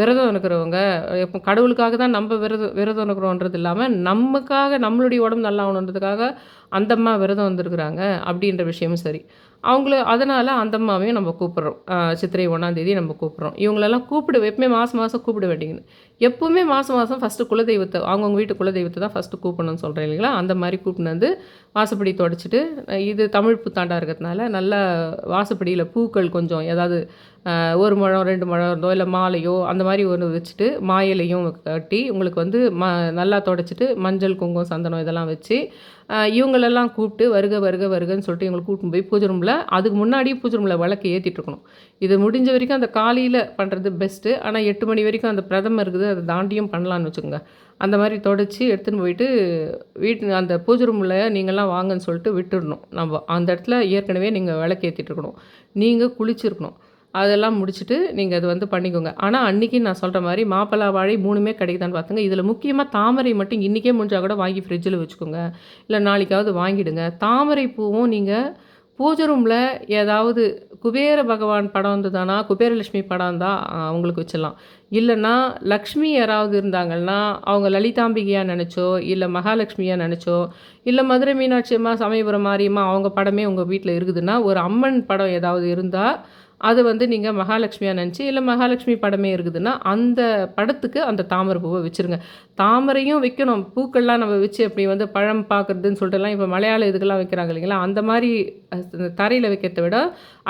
விரதம் இருக்கிறவங்க. இப்போ கடவுளுக்காக தான் நம்ம விரதம் விரதம் இருக்கிறோன்றது இல்லாமல் நமக்காக நம்மளுடைய உடம்பு நல்லா ஆகணுன்றதுக்காக அந்த அம்மா விரதம் வந்திருக்கிறாங்க அப்படின்ற விஷயமும் சரி. அவங்கள அதனால் அந்தம்மாவையும் நம்ம கூப்பிட்றோம். சித்திரை ஒன்றாந்தேதி நம்ம கூப்பிட்றோம். இவங்களெல்லாம் கூப்பிடு எப்பவுமே மாதம் மாதம் கூப்பிட வேண்டியது. எப்பவுமே மாதம் மாதம் ஃபஸ்ட்டு குலதெய்வத்தை அவங்கவுங்க வீட்டு குலதெய்வத்தை தான் ஃபஸ்ட்டு கூப்பிடணும்னு சொல்கிறேன் இல்லைங்களா? அந்த மாதிரி கூப்பிட்டு வந்து வாசப்படி தொடச்சிட்டு இது தமிழ் புத்தாண்டாக இருக்கிறதுனால நல்லா வாசப்படியில் பூக்கள் கொஞ்சம் ஏதாவது ஒரு முழம் ரெண்டு முழம் இருந்தோ இல்லை மாலையோ அந்த மாதிரி ஒன்று வச்சுட்டு மாயிலையும் கட்டி உங்களுக்கு வந்து ம நல்லா தொடச்சிட்டு மஞ்சள் குங்குமம் சந்தனம் இதெல்லாம் வச்சு இவங்களெல்லாம் கூப்பிட்டு வருக வருக வருகன்னு சொல்லிட்டு இவங்களை கூப்பிட்டு போய் பூஜை ரூமில் அதுக்கு முன்னாடியே பூஜை ரூமில் விளக்கு ஏற்றிட்டு இருக்கணும். இது முடிஞ்ச வரைக்கும் அந்த காலையில் பண்ணுறது பெஸ்ட்டு ஆனால் எட்டு மணி வரைக்கும் அந்த பிரதமர் இருக்குது அதை தாண்டியும் பண்ணலான்னு வச்சுக்கோங்க. அந்த மாதிரி தொடச்சி எடுத்துன்னு போயிட்டு வீட்டு அந்த பூஜை ரூமில் நீங்கள்லாம் வாங்கன்னு சொல்லிட்டு விட்டுடணும் நம்ம அந்த இடத்துல ஏற்கனவே நீங்கள் விளக்கு ஏற்றிட்டு இருக்கணும். நீங்கள் குளிச்சிருக்கணும். அதெல்லாம் முடிச்சுட்டு நீங்கள் அது வந்து பண்ணிக்கோங்க. ஆனால் அன்றைக்கி நான் சொல்கிற மாதிரி மாப்பிளா வாழை மூணுமே கிடைக்குதான்னு பார்த்துங்க இதில் முக்கியமாக தாமரை மட்டும் இன்றைக்கே முடிஞ்சால் கூட வாங்கி ஃப்ரிட்ஜில் வச்சுக்கோங்க. இல்லை நாளைக்காவது வாங்கிடுங்க. தாமரை பூவும் நீங்கள் பூஜை ரூமில் ஏதாவது குபேர பகவான் படம் இருந்ததுன்னா குபேரலட்சுமி படம் தான் அவங்களுக்கு வச்சிடலாம். இல்லைன்னா லக்ஷ்மி யாராவது இருந்தாங்கன்னா அவங்க லலிதாம்பிகையாக நினச்சோ இல்லை மகாலட்சுமியாக நினச்சோ இல்லை மதுரை மீனாட்சி அம்மா சமயபுரம் மாரியம்மா அவங்க படமே உங்கள் வீட்டில் இருக்குதுன்னா ஒரு அம்மன் படம் ஏதாவது இருந்தால் அது வந்து நீங்கள் மகாலட்சுமியாக நினச்சி இல்லை மகாலட்சுமி படமே இருக்குதுன்னா அந்த படத்துக்கு அந்த தாமரை பூவை வச்சுருங்க. தாமரையும் வைக்கணும். பூக்கள்லாம் நம்ம வச்சு அப்படி வந்து பழம் பார்க்குறதுன்னு சொல்லிட்டுலாம் இப்போ மலையாள இதுக்கெல்லாம் வைக்கிறாங்க இல்லைங்களா? அந்த மாதிரி தரையில் வைக்கிறத விட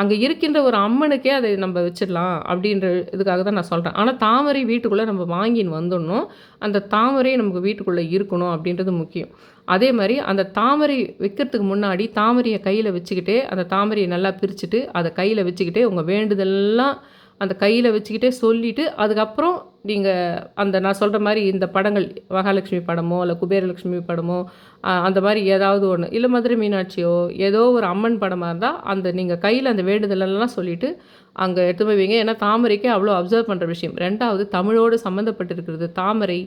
அங்கே இருக்கின்ற ஒரு அம்மனுக்கே அதை நம்ம வச்சிடலாம் அப்படின்ற இதுக்காக தான் நான் சொல்கிறேன் ஆனால் தாமரை வீட்டுக்குள்ளே நம்ம வாங்கின்னு வந்துடணும். அந்த தாமரை நமக்கு வீட்டுக்குள்ளே இருக்கணும் அப்படின்றது முக்கியம். அதே மாதிரி அந்த தாமரை வைக்கிறதுக்கு முன்னாடி தாமரையை கையில் வச்சுக்கிட்டே அந்த தாமரையை நல்லா பிரிச்சுட்டு அதை கையில் வச்சுக்கிட்டே உங்கள் வேண்டுதெல்லாம் அந்த கையில் வச்சுக்கிட்டே சொல்லிவிட்டு அதுக்கப்புறம் நீங்கள் அந்த நான் சொல்கிற மாதிரி இந்த படங்கள் மகாலட்சுமி படமோ இல்லை குபேரலட்சுமி படமோ அந்த மாதிரி ஏதாவது ஒன்று இல்லை மதுரை மீனாட்சியோ ஏதோ ஒரு அம்மன் படமாக இருந்தால் அந்த நீங்கள் கையில் அந்த வேண்டுதலெல்லாம் சொல்லிவிட்டு அங்கே எடுத்து போய் வைங்க ஏன்னா தாமரைக்கே அவ்வளோ அப்சர்வ் பண்ணுற விஷயம். ரெண்டாவது தமிழோடு சம்மந்தப்பட்டிருக்கிறது தாமரை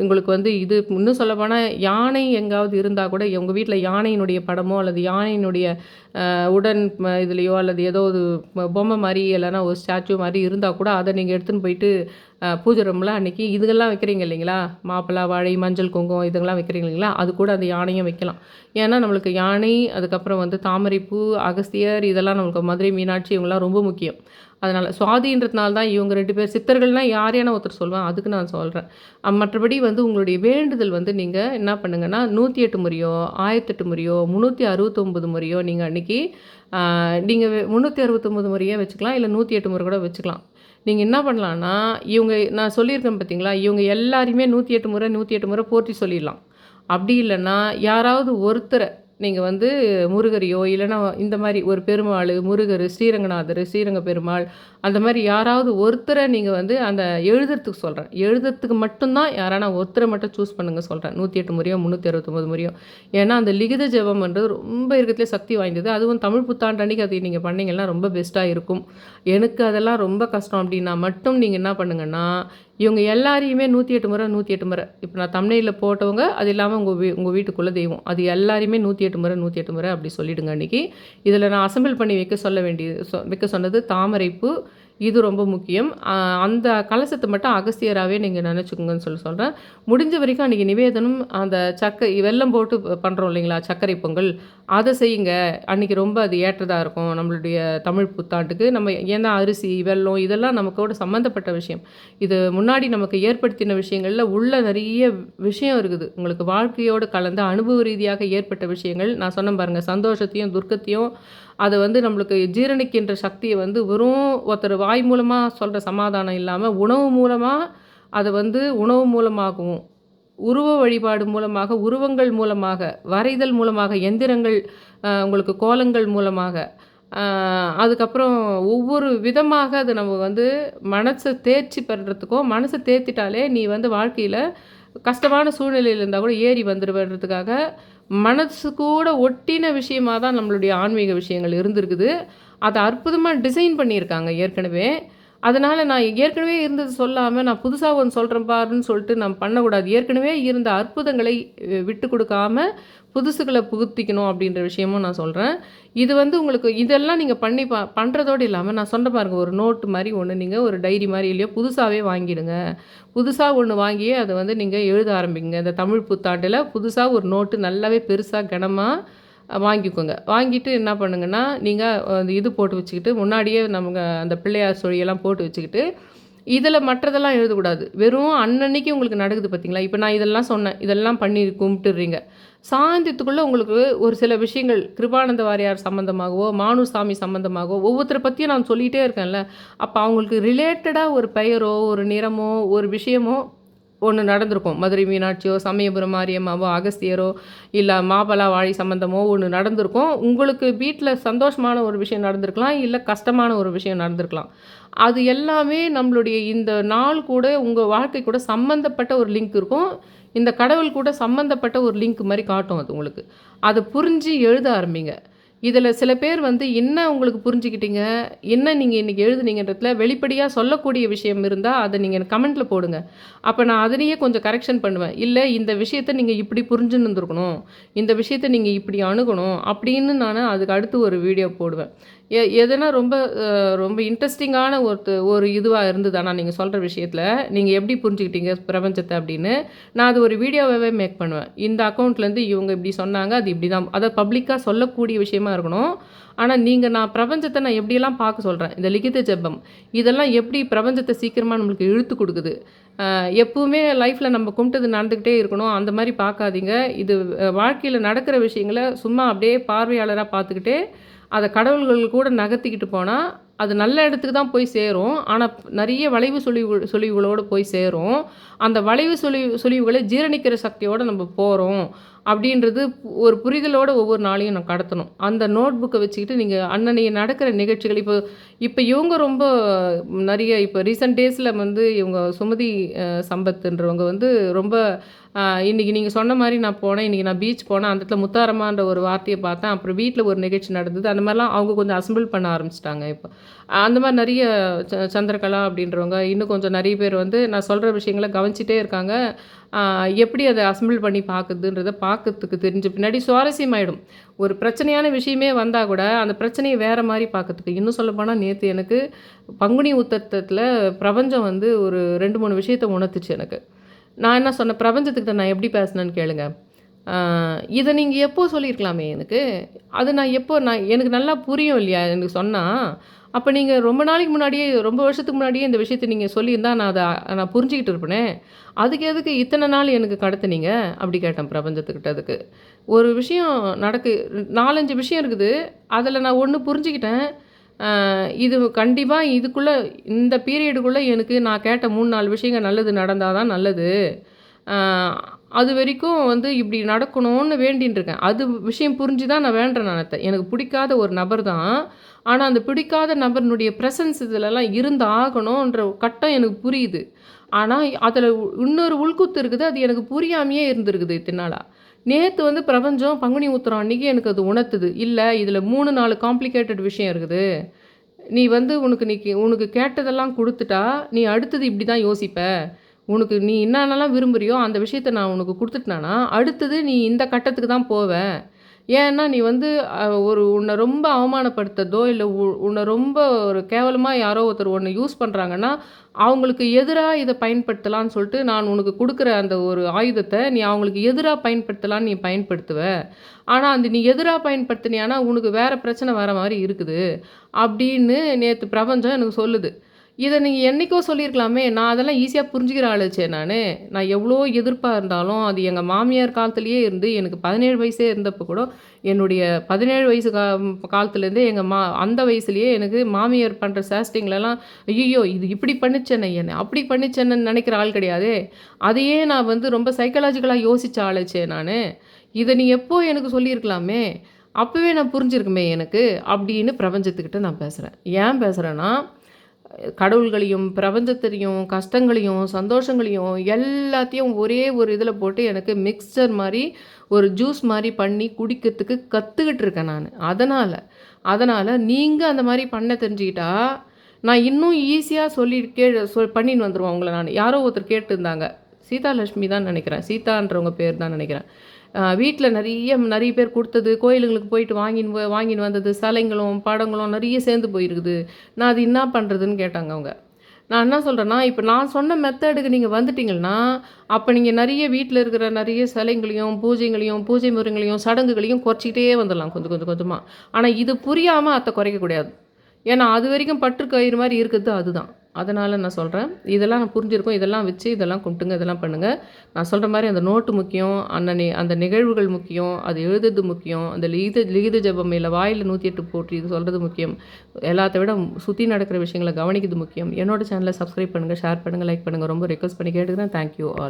உங்களுக்கு வந்து இது இன்னும் சொல்லப்போனால் யானை எங்காவது இருந்தால் கூட உங்கள் வீட்டில் யானையினுடைய படமோ அல்லது யானையினுடைய உடன் இதுலேயோ அல்லது ஏதோ ஒரு பொம்மை மாதிரி இல்லைன்னா ஒரு ஸ்டாச்சு மாதிரி இருந்தால் கூட அதை நீங்கள் எடுத்துன்னு போயிட்டு பூஜை ரூமில் அன்றைக்கி இதுகள்லாம் வைக்கிறீங்க இல்லைங்களா? மாப்பிளா வாழை மஞ்சள் குங்குமம் இதுங்கெல்லாம் வைக்கிறீங்க இல்லைங்களா? அது கூட அந்த யானையும் வைக்கலாம். ஏன்னா நம்மளுக்கு யானை அதுக்கப்புறம் வந்து தாமரைப்பூ அகஸ்தியர் இதெல்லாம் நம்மளுக்கு மதுரை மீனாட்சி இவங்கெல்லாம் ரொம்ப முக்கியம். அதனால் சுவாதின்றதுனால தான் இவங்க ரெண்டு பேர் சித்தர்கள்னால் யாரையான ஒருத்தர் சொல்லுவேன் அதுக்கு நான் சொல்கிறேன் மற்றபடி வந்து உங்களுடைய வேண்டுதல் வந்து நீங்கள் என்ன பண்ணுங்கன்னா நூற்றி எட்டு முறையோ ஆயிரத்தெட்டு முறையோ முந்நூற்றி அறுபத்தொம்பது முறையோ நீங்கள் அன்றைக்கி நீங்கள் முந்நூற்றி அறுபத்தொம்பது முறையே வச்சுக்கலாம் இல்லை நூற்றி எட்டு முறை கூட வச்சுக்கலாம். நீங்கள் என்ன பண்ணலான்னா இவங்க நான் சொல்லியிருக்கேன் பார்த்தீங்களா இவங்க எல்லாருமே நூற்றி எட்டு முறை நூற்றி எட்டு முறை போற்றி சொல்லிடலாம். அப்படி இல்லைன்னா யாராவது ஒருத்தரை நீங்கள் வந்து முருகரையோ இல்லைன்னா இந்த மாதிரி ஒரு பெருமாள் முருகர் ஸ்ரீரங்கநாதர் ஸ்ரீரங்க பெருமாள் அந்த மாதிரி யாராவது ஒருத்தரை நீங்கள் வந்து அந்த எழுதுறதுக்கு சொல்கிறேன் எழுதுறதுக்கு மட்டும்தான் யாரானா ஒருத்தரை மட்டும் சூஸ் பண்ணுங்கள் சொல்கிறேன் நூற்றி எட்டு முறையோ முந்நூற்றி அறுபத்தொம்பது முறையோ. ஏன்னா அந்த லிகித ஜெபம்ன்றது ரொம்ப இருக்கிறதுலே சக்தி வாய்ந்தது. அதுவும் தமிழ் புத்தாண்டு அன்னைக்கு அதை நீங்கள் பண்ணீங்கன்னா ரொம்ப பெஸ்ட்டாக இருக்கும். எனக்கு அதெல்லாம் ரொம்ப கஷ்டம் அப்படின்னா மட்டும் நீங்கள் என்ன பண்ணுங்கன்னா இவங்க எல்லாரையுமே நூற்றி எட்டு முறை நூற்றி எட்டு முறை. இப்போ நான் தமிழில் போட்டவங்க அது இல்லாமல் உங்கள் வீ உங்கள் வீட்டுக்குள்ளே தெய்வம். அது எல்லாரையுமே நூற்றி எட்டு முறை நூற்றி எட்டு முறை அப்படி சொல்லிவிடுங்க அன்றைக்கி இதில் நான் அசம்பிள் பண்ணி வைக்க சொல்ல வேண்டியது சொ வைக்க சொன்னது தாமரைப்பூ இது ரொம்ப முக்கியம். அந்த கலசத்தை மட்டும் அகஸ்தியராகவே நீங்கள் நினச்சிக்கோங்கன்னு சொல்லி சொல்கிறேன் முடிஞ்ச வரைக்கும் அன்றைக்கி நிவேதனம் அந்த சக்கரை வெல்லம் போட்டு பண்ணுறோம் இல்லைங்களா சர்க்கரை பொங்கல். அதை செய்யுங்க. அன்றைக்கி ரொம்ப அது ஏற்றதாக இருக்கும் நம்மளுடைய தமிழ் புத்தாண்டுக்கு. நம்ம ஏன்னா அரிசி வெல்லம் இதெல்லாம் நமக்கோட சம்மந்தப்பட்ட விஷயம். இது முன்னாடி நமக்கு ஏற்படுத்தின விஷயங்களில் உள்ள நிறைய விஷயம் இருக்குது. உங்களுக்கு வாழ்க்கையோடு கலந்து அனுபவ ரீதியாக ஏற்பட்ட விஷயங்கள். நான் சொன்ன பாருங்கள் சந்தோஷத்தையும் துர்க்கத்தையும் அதை வந்து நம்மளுக்கு ஜீரணிக்கின்ற சக்தியை வந்து வெறும் ஒருத்தர் வாய் மூலமாக சொல்கிற சமாதானம் இல்லாமல் உணவு மூலமாக அதை வந்து உணவு மூலமாகவும் உருவ வழிபாடு மூலமாக உருவங்கள் மூலமாக வரைதல் மூலமாக எந்திரங்கள் உங்களுக்கு கோலங்கள் மூலமாக அதுக்கப்புறம் ஒவ்வொரு விதமாக அது நம்ம வந்து மனசை தேர்ச்சி பெறுறதுக்கும் மனசை தேர்த்திட்டாலே நீ வந்து வாழ்க்கையில் கஷ்டமான சூழ்நிலையில் இருந்தால் கூட ஏறி வந்துடுவேன்றதுக்காக மனசு கூட ஒட்டின விஷயமாக தான் நம்மளுடைய ஆன்மீக விஷயங்கள் இருந்திருக்குது. அதை அற்புதமாக டிசைன் பண்ணியிருக்காங்க ஏற்கனவே. அதனால் நான் ஏற்கனவே இருந்தது சொல்லாமல் நான் புதுசாக ஒன்று சொல்கிறேன் பாருன்னு சொல்லிட்டு நான் பண்ணக்கூடாது. ஏற்கனவே இருந்த அற்புதங்களை விட்டு கொடுக்காம புதுசுகளை புகுத்திக்கணும் அப்படின்ற விஷயமும் நான் சொல்கிறேன் இது வந்து உங்களுக்கு இதெல்லாம் நீங்கள் பண்ணி பா பண்ணுறதோடு இல்லாமல் நான் சொன்ன பாருங்க ஒரு நோட்டு மாதிரி ஒன்று நீங்கள் ஒரு டைரி மாதிரி இல்லையோ புதுசாகவே வாங்கிடுங்க. புதுசாக ஒன்று வாங்கியே அதை வந்து நீங்கள் எழுத ஆரம்பிங்க. இந்த தமிழ் புத்தாண்டில் புதுசாக ஒரு நோட்டு நல்லாவே பெருசாக கனமாக வாங்கிக்கோங்க. வாங்கிட்டு என்ன பண்ணுங்கன்னா நீங்கள் அந்த இது போட்டு வச்சுக்கிட்டு முன்னாடியே நமக்கு அந்த பிள்ளையார் சொழியெல்லாம் போட்டு வச்சுக்கிட்டு இதில் மற்றதெல்லாம் எழுதக்கூடாது. வெறும் அன்னன்னைக்கு உங்களுக்கு நடக்குது பார்த்தீங்களா இப்போ நான் இதெல்லாம் சொன்னேன். இதெல்லாம் பண்ணி கும்பிட்டுறீங்க. சாயந்தரத்துக்குள்ளே உங்களுக்கு ஒரு சில விஷயங்கள் கிருபானந்த வாரியார் சம்மந்தமாகவோ மானுசாமி சம்மந்தமாகவோ ஒவ்வொருத்தரை பற்றியும் நான் சொல்லிகிட்டே இருக்கேன்ல. அப்போ அவங்களுக்கு ரிலேட்டடாக ஒரு பெயரோ ஒரு நிறமோ ஒரு விஷயமோ ஒன்று நடந்திருக்கும். மதுரை மீனாட்சியோ சமயபுரம் மாரியம்மாவோ அகஸ்தியரோ இல்லை மாபலா வாழி சம்மந்தமோ ஒன்று நடந்திருக்கும். உங்களுக்கு வீட்டில் சந்தோஷமான ஒரு விஷயம் நடந்திருக்கலாம் இல்லை கஷ்டமான ஒரு விஷயம் நடந்திருக்கலாம். அது எல்லாமே நம்மளுடைய இந்த நாள் கூட உங்கள் வாழ்க்கை கூட சம்மந்தப்பட்ட ஒரு லிங்க் இருக்கும். இந்த கடவுள் கூட சம்மந்தப்பட்ட ஒரு லிங்க் மாதிரி காட்டும் அது உங்களுக்கு. அதை புரிஞ்சு எழுத ஆரம்பிங்க. இதில் சில பேர் வந்து என்ன உங்களுக்கு புரிஞ்சுக்கிட்டீங்க? என்ன நீங்கள் இன்றைக்கி எழுதுனீங்கன்றதுல வெளிப்படையாக சொல்லக்கூடிய விஷயம் இருந்தால் அதை நீங்கள் கமெண்ட்டில் போடுங்க. அப்போ நான் அதனையே கொஞ்சம் கரெக்ஷன் பண்ணுவேன். இல்லை இந்த விஷயத்தை நீங்கள் இப்படி புரிஞ்சுன்னு இருந்திருக்கணும். இந்த விஷயத்தை நீங்கள் இப்படி அணுகணும். அப்படின்னு நான் அதுக்கு அடுத்து ஒரு வீடியோ போடுவேன். எ எதுனா ரொம்ப ரொம்ப இன்ட்ரெஸ்டிங்கான ஒரு ஒரு இதுவாக இருந்தது ஆனால் நீங்கள் சொல்கிற விஷயத்தில்? நீங்கள் எப்படி புரிஞ்சுக்கிட்டீங்க பிரபஞ்சத்தை அப்படின்னு? நான் அது ஒரு வீடியோவாகவே மேக் பண்ணுவேன். இந்த அக்கௌண்ட்லேருந்து இவங்க இப்படி சொன்னாங்க அது இப்படி தான் அதை பப்ளிக்காக சொல்லக்கூடிய விஷயமா இருக்கணும். ஆனால் நீங்கள் நான் பிரபஞ்சத்தை நான் எப்படியெல்லாம் பார்க்க சொல்கிறேன் இந்த லிகித ஜெபம். இதெல்லாம் எப்படி பிரபஞ்சத்தை சீக்கிரமாக நம்மளுக்கு இழுத்து கொடுக்குது? எப்பவுமே லைஃப்பில் நம்ம கும்பிட்டது நடந்துக்கிட்டே இருக்கணும். அந்த மாதிரி பார்க்காதீங்க. இது வாழ்க்கையில் நடக்கிற விஷயங்களை சும்மா அப்படியே பார்வையாளராக பார்த்துக்கிட்டே அதை கடவுள்கள் கூட நகர்த்திக்கிட்டு போனால் அது நல்ல இடத்துக்கு தான் போய் சேரும். ஆனால் நிறைய வளைவு சுழிவு சுழிவுகளோடு போய் சேரும். அந்த வளைவு சுழிவு சுழிவுகளை ஜீரணிக்கிற சக்தியோடு நம்ம போகிறோம் அப்படின்றது ஒரு புரிதலோடு ஒவ்வொரு நாளையும் நான் கடத்தணும். அந்த நோட் புக்கை வச்சுக்கிட்டு நீங்கள் அன்னன்னைய நடக்கிற நிகழ்ச்சிகள் இப்போ இப்போ இவங்க ரொம்ப நிறைய இப்போ ரீசெண்ட் டேஸில் வந்து இவங்க சுமதி சம்பத்துன்றவங்க வந்து ரொம்ப இன்றைக்கி நீங்கள் சொன்ன மாதிரி நான் போனேன். இன்றைக்கி நான் பீச் போனேன். அந்த இடத்துல முத்தாரமான்ற ஒரு வார்த்தையை பார்த்தேன். அப்புறம் வீட்டில் ஒரு நிகழ்ச்சி நடந்தது. அந்த மாதிரிலாம் அவங்க கொஞ்சம் அசம்பிள் பண்ண ஆரம்பிச்சிட்டாங்க இப்போ. அந்த மாதிரி நிறைய ச- சந்திரகலா அப்படின்றவங்க இன்னும் கொஞ்சம் நிறைய பேர் வந்து நான் சொல்கிற விஷயங்களை கவனிச்சிட்டே இருக்காங்க. எப்படி அதை அசம்பிள் பண்ணி பார்க்குதுன்றதை பார்க்கறதுக்கு தெரிஞ்ச பின்னாடி சுவாரஸ்யமாயிடும். ஒரு பிரச்சனையான விஷயமே வந்தால் கூட அந்த பிரச்சனையை வேறு மாதிரி பார்க்கறதுக்கு. இன்னும் சொல்லப்போனால் நேற்று எனக்கு பங்குனி உத்தரத்தில் பிரபஞ்சம் வந்து ஒரு ரெண்டு மூணு விஷயத்தை உணர்த்துச்சு எனக்கு. நான் என்ன சொன்னேன் பிரபஞ்சத்துக்கிட்ட நான் எப்படி பேசினேன்னு கேளுங்க. இதை நீங்கள் எப்போ சொல்லியிருக்கலாமே எனக்கு. அது நான் எப்போ நான் எனக்கு நல்லா புரியும் இல்லையா? எனக்கு சொன்னால் அப்போ நீங்கள் ரொம்ப நாளைக்கு முன்னாடியே ரொம்ப வருஷத்துக்கு முன்னாடியே இந்த விஷயத்தை நீங்கள் சொல்லியிருந்தா நான் அதை நான் புரிஞ்சுக்கிட்டு இருப்பேனே. அதுக்கு எதுக்கு இத்தனை நாள் எனக்கு கடத்துனீங்க? அப்படி கேட்டேன் பிரபஞ்சத்துக்கிட்ட அதுக்கு. ஒரு விஷயம் நடக்கு நாலஞ்சு விஷயம் இருக்குது. அதில் நான் ஒன்று புரிஞ்சுக்கிட்டேன். இது கண்டிப்பாக இதுக்குள்ளே இந்த பீரியடுக்குள்ளே எனக்கு நான் கேட்ட மூணு நாலு விஷயங்கள் நல்லது நடந்தால் தான் நல்லது. அது வரைக்கும் வந்து இப்படி நடக்கணும்னு வேண்டின்னு இருக்கேன். அது விஷயம் புரிஞ்சு தான் நான் வேண்டேன் நான் எனக்கு பிடிக்காத ஒரு நபர் தான். ஆனால் அந்த பிடிக்காத நபர்னுடைய ப்ரெசன்ஸ் இதிலெல்லாம் இருந்து ஆகணுன்ற கட்டம் எனக்கு புரியுது. ஆனால் அதில் இன்னொரு உள்குத்து இருக்குது. அது எனக்கு புரியாமையே இருந்திருக்குது இத்தனாலா நேற்று வந்து பிரபஞ்சம் பங்குனி உத்திரம் அன்றைக்கி எனக்கு அது உணர்த்துது. இல்லை இதில் மூணு நாலு காம்ப்ளிகேட்டட் விஷயம் இருக்குது. நீ வந்து உனக்கு நீ கே- உனக்கு கேட்டதெல்லாம் கொடுத்துட்டா நீ அடுத்தது இப்படி தான் யோசிப்ப. உனக்கு நீ என்னென்னலாம் விரும்புகிறியோ அந்த விஷயத்த நான் உனக்கு கொடுத்துட்டேனா அடுத்தது நீ இந்த கட்டத்துக்கு தான் போவேன் ஏன்னா நீ வந்து ஒரு உன்னை ரொம்ப அவமானப்படுத்துறதோ இல்லை உன்னை ரொம்ப ஒரு கேவலமாக யாரோ ஒருத்தர் ஒன்று யூஸ் பண்ணுறாங்கன்னா அவங்களுக்கு எதிராக இதை பயன்படுத்தலாம்னு சொல்லிட்டு நான் உனக்கு கொடுக்குற அந்த ஒரு ஆயுதத்தை நீ அவங்களுக்கு எதிராக பயன்படுத்தலாம்னு நீ பயன்படுத்துவ. ஆனால் அந்த நீ எதிராக பயன்படுத்தினியானா உனக்கு வேறு பிரச்சனை வர மாதிரி இருக்குது. அப்படின்னு நேற்று பிரபஞ்சம் எனக்கு சொல்லுது. இதை நீங்கள் என்றைக்கோ சொல்லியிருக்கலாமே. நான் அதெல்லாம் ஈஸியாக புரிஞ்சுக்கிற ஆளுச்சே நான். நான் எவ்வளோ எதிர்ப்பாக இருந்தாலும் அது எங்கள் மாமியார் காலத்துலேயே இருந்து எனக்கு பதினேழு வயசே இருந்தப்போ கூட என்னுடைய பதினேழு வயசு கா காலத்துலேருந்தே எங்கள் மா அந்த வயசுலேயே எனக்கு மாமியார் பண்ணுற சாஸ்டிங்லலாம் ஐயோ இது இப்படி பண்ணிச்சேன்னு என்ன அப்படி பண்ணிச்சேன்னு நினைக்கிற ஆள் கிடையாதே. அதையே நான் வந்து ரொம்ப சைக்கலாஜிக்கலாக யோசித்த ஆளுச்சே நான். இதை நீ எப்போ எனக்கு சொல்லியிருக்கலாமே? அப்போவே நான் புரிஞ்சிருக்குமே எனக்கு அப்படின்னு பிரபஞ்சத்துக்கிட்ட நான் பேசுகிறேன் ஏன் பேசுகிறேன்னா கடவுள்களையும் பிரபஞ்சத்தையும் கஷ்டங்களையும் சந்தோஷங்களையும் எல்லாத்தையும் ஒரே ஒரு இதில் போட்டு எனக்கு மிக்சர் மாதிரி ஒரு ஜூஸ் மாதிரி பண்ணி குடிக்கிறதுக்கு கற்றுக்கிட்டு இருக்கேன் நான். அதனால் அதனால் நீங்கள் அந்த மாதிரி பண்ண தெரிஞ்சுக்கிட்டா நான் இன்னும் ஈஸியாக சொல்லி கே சொல் பண்ணின்னு வந்துடுவோம் உங்களை நான். யாரோ ஒருத்தர் கேட்டிருந்தாங்க. சீதாலட்சுமி தான் நினைக்கிறேன். சீதான்றவங்க பேர் தான் நினைக்கிறேன். வீட்டில் நிறைய நிறைய பேர் கொடுத்தது கோயிலுங்களுக்கு போயிட்டு வாங்கின்னு வ- வாங்கின்னு வந்தது சிலைங்களும் படங்களும் நிறைய சேர்ந்து போயிருக்குது. நான் அது என்ன பண்ணுறதுன்னு கேட்டாங்க அவங்க. நான் என்ன சொல்கிறேன்னா இப்போ நான் சொன்ன மெத்தடுக்கு நீங்கள் வந்துட்டிங்கன்னா அப்போ நீங்கள் நிறைய வீட்டில் இருக்கிற நிறைய சிலைங்களையும் பூஜைங்களையும் பூஜை முறைங்களையும் சடங்குகளையும் குறைச்சிக்கிட்டே வந்துடலாம் கொஞ்சம் கொஞ்சம் கொஞ்சமாக ஆனால் இது புரியாமல் அத்தை குறைக்கக்கூடாது ஏன்னா அது வரைக்கும் பற்று கயிறு மாதிரி இருக்குது அதுதான். அதனால் நான் சொல்கிறேன் இதெல்லாம் நான் புரிஞ்சிருக்கோம். இதெல்லாம் வச்சு இதெல்லாம் கும்பிட்டுங்க இதெல்லாம் பண்ணுங்கள் நான் சொல்கிற மாதிரி அந்த நோட்டு முக்கியம் அன்னனி அந்த நிகழ்வுகள் முக்கியம் அது எழுதுறது முக்கியம் அந்த லீத லீத ஜபம் இல்லை வாயில் நூற்றி எட்டு போட்டி இது சொல்கிறது முக்கியம். எல்லாத்த விட சுற்றி நடக்கிற விஷயங்களை கவனிக்கிறது முக்கியம். என்னோட சேனலை சப்ஸ்கிரைப் பண்ணுங்கள் ஷேர் பண்ணுங்கள் லைக் பண்ணுங்கள் ரொம்ப ரெக்வஸ்ட் பண்ணி கேட்டுக்கிறேன். Thank you all